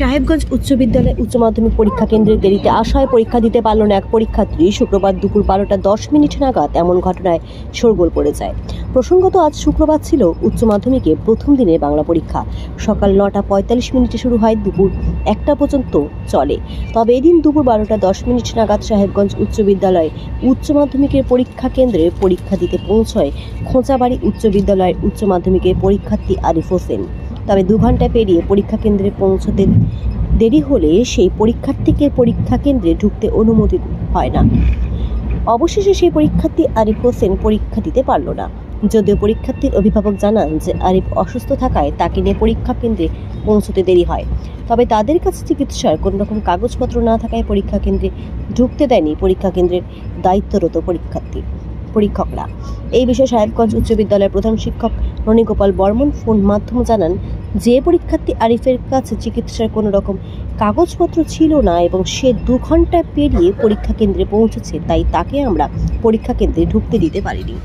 সাহেবগঞ্জ উচ্চ বিদ্যালয়ে উচ্চ মাধ্যমিক পরীক্ষা কেন্দ্রে দেরিতে আসায় পরীক্ষা দিতে পারল না এক পরীক্ষার্থী। শুক্রবার দুপুর বারোটা দশ মিনিট নাগাদ এমন ঘটনায় শোরগোল পড়ে যায়। প্রসঙ্গত, আজ শুক্রবার ছিল উচ্চ মাধ্যমিকে প্রথম দিনের বাংলা পরীক্ষা। সকাল নটা পঁয়তাল্লিশ মিনিটে শুরু হয়, দুপুর একটা পর্যন্ত চলে। তবে এদিন দুপুর বারোটা দশ মিনিট নাগাদ সাহেবগঞ্জ উচ্চ বিদ্যালয়ে উচ্চ মাধ্যমিকের পরীক্ষা কেন্দ্রে পরীক্ষা দিতে পৌঁছয় খোঁচাবাড়ি উচ্চ বিদ্যালয়ের উচ্চ মাধ্যমিকের পরীক্ষার্থী আরিফ হোসেন। তবে দু ঘণ্টা পেরিয়ে পরীক্ষা কেন্দ্রে পৌঁছতে দেরি হলে সেই পরীক্ষার্থীকে পরীক্ষা কেন্দ্রে ঢুকতে অনুমতি হয় না। অবশেষে সেই পরীক্ষার্থী আরিফ হোসেন পরীক্ষা দিতে পারল না। যদিও পরীক্ষার্থীর অভিভাবক জানান যে আরিফ অসুস্থ থাকায় তাকে নিয়ে পরীক্ষা কেন্দ্রে পৌঁছতে দেরি হয়। তবে তাদের কাছে চিকিৎসার কোনো রকম কাগজপত্র না থাকায় পরীক্ষা কেন্দ্রে ঢুকতে দেয়নি পরীক্ষা কেন্দ্রের দায়িত্বরত পরীক্ষার্থী, পরীক্ষকরা। এই বিষয়ে সাহেবগঞ্জ উচ্চ বিদ্যালয়ের প্রধান শিক্ষক রণিগোপাল বর্মন ফোন মাধ্যমে জানান যে পরীক্ষার্থী আরিফের কাছে চিকিৎসার কোনো রকম কাগজপত্র ছিল না এবং সে দু ঘণ্টা পেরিয়ে পরীক্ষা কেন্দ্রে পৌঁছেছে তাই তাকে আমরা পরীক্ষা কেন্দ্রে ঢুকতে দিতে পারিনি।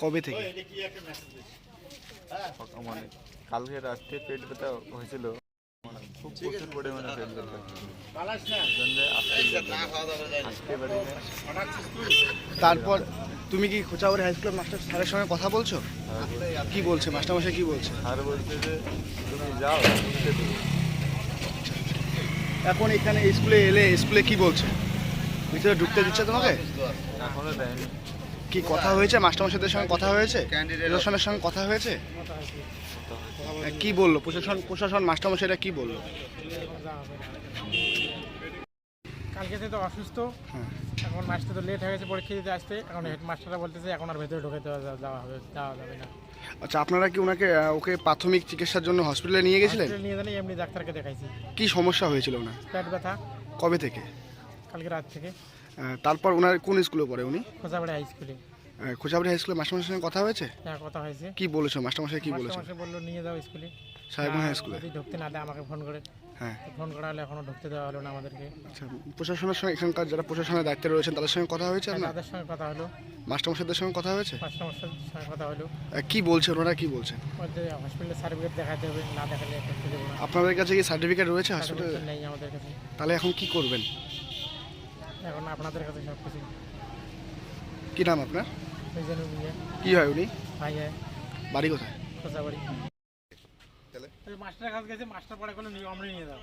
কবে থেকে? মানে কালকে রাত্রে পেট ব্যথা হয়েছিল। খুব প্রচুর পরিমাণে তারপর তুমি কি খোঁচাবাড়ি হাই স্কুলের মাস্টার স্যারের সঙ্গে কথা বলছো? কি বলছে? মাস্টারমশাই কি বলছে? আর বলছে যে তুমি যাও এখন এখানে স্কুলে এলে স্কুলে কি বলছে? ভিতরে ঢুকতে দিচ্ছে তোমাকে? এখনও দেয়নি। কি কথা হয়েছে? মাস্টারমশাইদের সঙ্গে কথা হয়েছে? প্রশাসনের সঙ্গে কথা হয়েছে? কি বলল? প্রশাসন প্রশাসন মাস্টারমশাইরা কি বলল? কালকে থেকে তো অসুস্থ হ্যাঁ। এখন মাস্টার তো লেট হয়ে গেছে পরীক্ষা দিতে আসতে। এখন হেডমাস্টাররা বলতেছে এখন আর ভেতরে ঢোকে দেওয়া যাওয়া হবে যাওয়া যাবে না। আচ্ছা আপনারা কি ওনাকে ওকে প্রাথমিক চিকিৎসার জন্য হসপিটালে নিয়ে গেছিলেন? নিয়ে জানি এমনি ডাক্তারকে দেখাইছি। কি সমস্যা হয়েছিল ওনার? পেট ব্যথা। কবে থেকে? কালকে রাত থেকে। তারপর ওনার কোন স্কুলে পড়ে উনি? খোঁজাবাড়ি হাই স্কুলে আহ, খোঁচাবাড়ি হাই স্কুলে মাস্টারমশাইয়ের সঙ্গে কথা হয়েছে? হ্যাঁ কথা হয়েছে। কি বলেছ? মাস্টারমশাই কি বলেছে? বলল নিয়ে যাও স্কুলে সাহেবগঞ্জ হাই স্কুলে যদি ঢুকতে না দেয় আমাকে ফোন করে। হ্যাঁ। ফোন করা হলে এখনও ঢুকতে দেওয়া হলো না আমাদেরকে। আচ্ছা প্রশাসনের সঙ্গে এখানকার যারা প্রশাসনের দায়িত্বে রয়েছেন তাদের সঙ্গে কথা হয়েছে হ্যাঁ, আপনার? তাদের সঙ্গে কথা হলো। মাস্টারমশাইদের সঙ্গে কথা হয়েছে? মাস্টার মাস্টার সঙ্গে কথা হলো। কি বলছে ওনারা? কি বলছেন বলছে হসপিটালে সার্টিফিকেট দেখাতে হবে না দেখালে আপনাদের কাছে কি সার্টিফিকেট রয়েছে হসপিটালে নেই আমাদের কাছে। তাহলে এখন কি করবেন? এখন আপনাদের কাছে সব কিছু কি নাম আপনার? ওই জন্য কি হয় উনি? ভাই হয় বাড়ি কোথায়? খোঁজাবাড়ি। মাস্টার কাছে গেছে মাস্টার পড়া করলে আমরা নিয়ে যাও